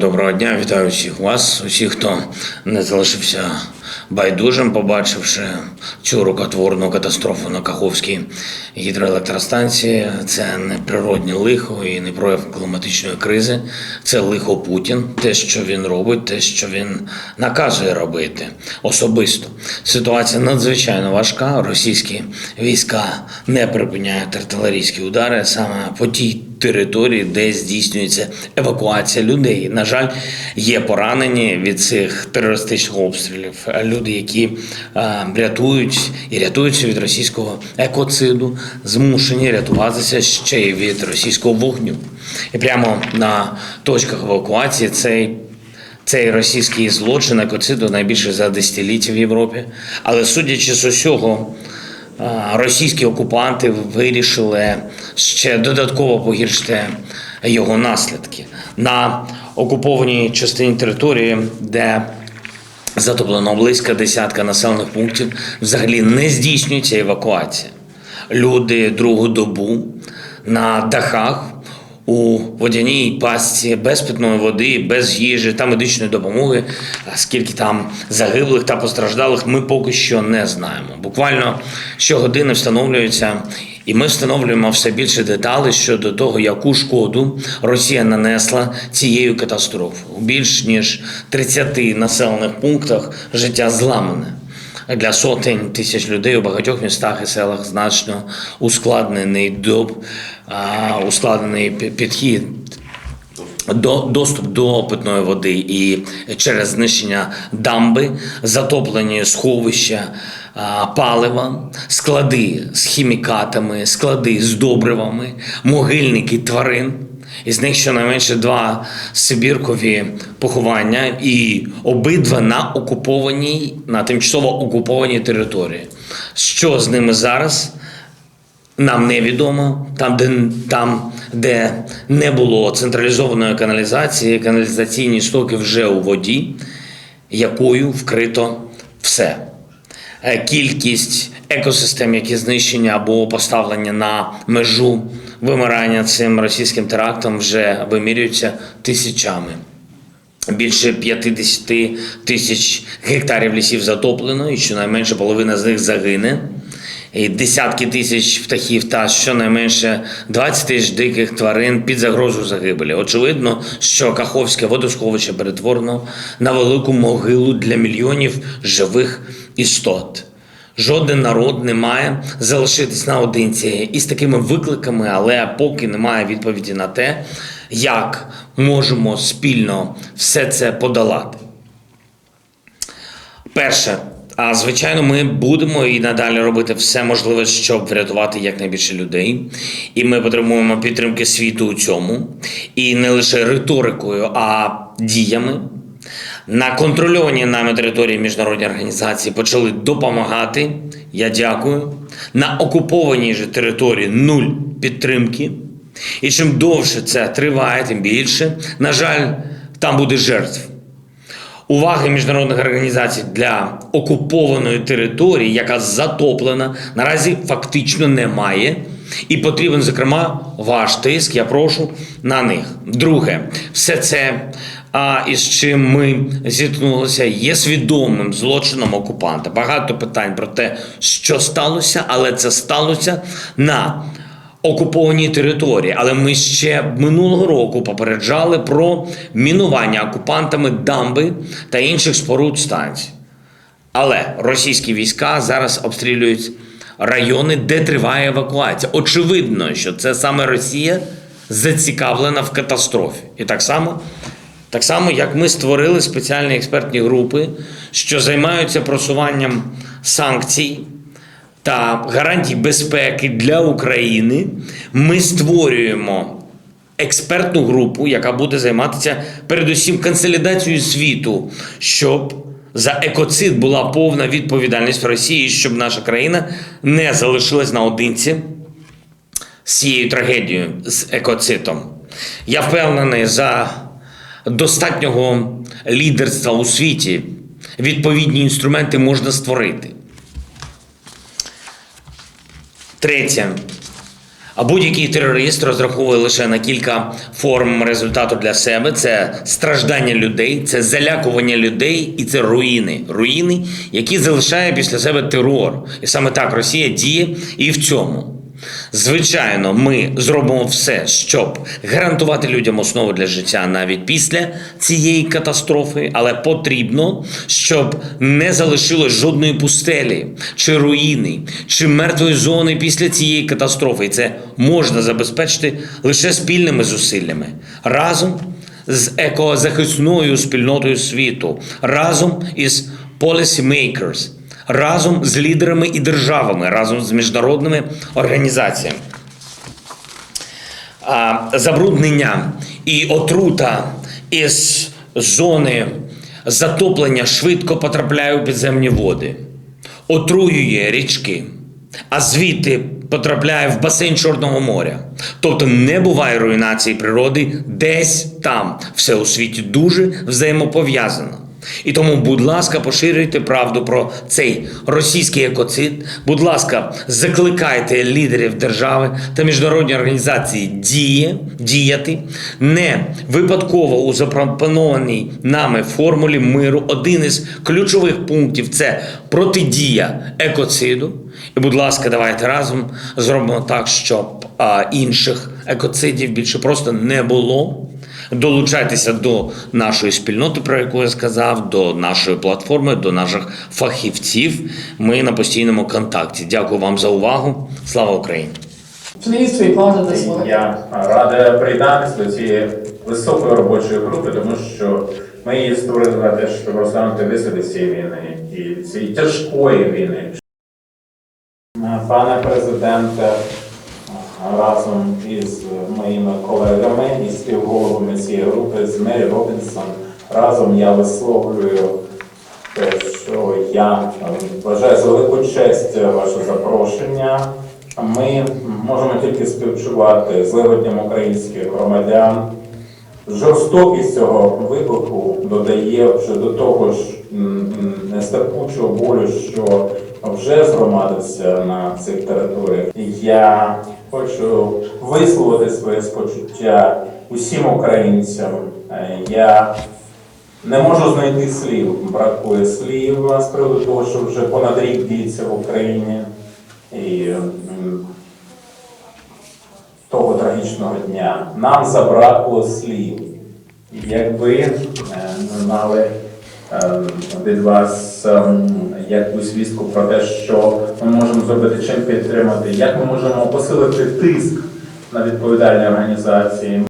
Доброго дня, вітаю всіх вас, усіх, хто не залишився байдужим, побачивши цю рукотворну катастрофу на Каховській гідроелектростанції. Це не природне лихо і не прояв кліматичної кризи. Це лихо Путін, те, що він робить, те, що він наказує робити особисто. Ситуація надзвичайно важка. Російські війська не припиняють артилерійські удари саме по тій території, де здійснюється евакуація людей. На жаль, є поранені від цих терористичних обстрілів. Люди, які рятують і рятуються від російського екоциду, змушені рятуватися ще й від російського вогню. І прямо на точках евакуації цей цей російський злочин екоциду найбільше за десятиліття в Європі. Але судячи з усього, російські окупанти вирішили ще додатково погіршити його наслідки на окупованій частині території, де затоплено близько десятка населених пунктів, взагалі не здійснюється евакуація. Люди другу добу на дахах у водяній пастці без питної води, без їжі та медичної допомоги. Скільки там загиблих та постраждалих, ми поки що не знаємо. Буквально щогодини встановлюється. І ми встановлюємо все більше деталей щодо того, яку шкоду Росія нанесла цією катастрофою. У більш ніж 30 населених пунктах життя зламане. Для сотень тисяч людей у багатьох містах і селах значно ускладнений доб, ускладнений підхід до доступ до питної води і через знищення дамби, затоплені сховища палива, склади з хімікатами, склади з добривами, могильники тварин. Із них щонайменше два сибіркові поховання, і обидва на окупованій, на тимчасово окупованій території. Що з ними зараз? Нам невідомо. Там, де, там, де не було централізованої каналізації, каналізаційні стоки вже у воді, якою вкрито все. Е, Кількість екосистем, які знищені або поставлені на межу вимирання цим російським терактом, вже вимірюються тисячами. Більше 50 тисяч гектарів лісів затоплено, і щонайменше половина з них загине. І десятки тисяч птахів та щонайменше 20 тисяч диких тварин під загрозу загибелі. Очевидно, що Каховське водосховище перетворено на велику могилу для мільйонів живих істот. Жоден народ не має залишитись наодинці із такими викликами, але поки немає відповіді на те, як можемо спільно все це подолати. Перше, а звичайно, ми будемо і надалі робити все можливе, щоб врятувати якнайбільше людей. І ми потребуємо підтримки світу у цьому. І не лише риторикою, а діями. На контрольованій нами території міжнародні організації почали допомагати. Я дякую. На окупованій же території нуль підтримки. І чим довше це триває, тим більше. На жаль, там буде жертв. Уваги міжнародних організацій для окупованої території, яка затоплена, наразі фактично немає. І потрібен, зокрема, ваш тиск. Я прошу на них. Друге, все це, а, із чим ми зіткнулися, є свідомим злочином окупанта. Багато питань про те, що сталося, але це сталося на окупованій території. Але ми ще минулого року попереджали про мінування окупантами дамби та інших споруд станцій. Але російські війська зараз обстрілюють райони, де триває евакуація. Очевидно, що це саме Росія зацікавлена в катастрофі. І так само, так само, як ми створили спеціальні експертні групи, що займаються просуванням санкцій та гарантій безпеки для України, ми створюємо експертну групу, яка буде займатися передусім консолідацією світу, щоб за екоцид була повна відповідальність Росії, щоб наша країна не залишилась наодинці з цією трагедією з екоцитом. Я впевнений, за достатнього лідерства у світі відповідні інструменти можна створити. Третє. А будь-який терорист розраховує лише на кілька форм результату для себе: це страждання людей, це залякування людей і це руїни. Руїни, які залишає після себе терор. І саме так Росія діє і в цьому. Звичайно, ми зробимо все, щоб гарантувати людям основу для життя навіть після цієї катастрофи, але потрібно, щоб не залишилось жодної пустелі чи руїни, чи мертвої зони після цієї катастрофи. І це можна забезпечити лише спільними зусиллями разом з екозахисною спільнотою світу, разом із policy makers, разом з лідерами і державами, разом з міжнародними організаціями. Забруднення і отрута із зони затоплення швидко потрапляє у підземні води, отруює річки, а звідти потрапляє в басейн Чорного моря. Тобто не буває руйнації природи десь там. Все у світі дуже взаємопов'язано. І тому, будь ласка, поширюйте правду про цей російський екоцид. Будь ласка, закликайте лідерів держави та міжнародні організації діє, діяти не випадково у запропонованій нами формулі миру. Один із ключових пунктів це протидія екоциду. І, будь ласка, давайте разом зробимо так, щоб інших екоцидів більше просто не було. Долучайтеся до нашої спільноти, про яку я сказав, до нашої платформи, до наших фахівців. Ми на постійному контакті. Дякую вам за увагу. Слава Україні! Я радий приєднатися до цієї високої робочої групи, тому що ми її створили те, щоб розглянути висади цієї війни і цієї тяжкої війни. Пане президенте, разом із моїми колегами і співголовами цієї групи з Мері Робінсон, разом я висловлюю те, що я вважаю за велику честь ваше запрошення. Ми можемо тільки співчувати зливотням українських громадян. Жорстокість цього вибуху додає вже до того ж нестерпучого болю, що вже згромадився на цих територіях. Я хочу висловити своє спочуття усім українцям. Е, Я не можу знайти слів, бракує слів з приводу того, що вже понад рік діється в Україні. І того трагічного дня. Нам забракло слів. Якби е, ми мали е, від вас якусь вістку про те, що ми можемо зробити, чим підтримати, як ми можемо посилити тиск на відповідальні організації.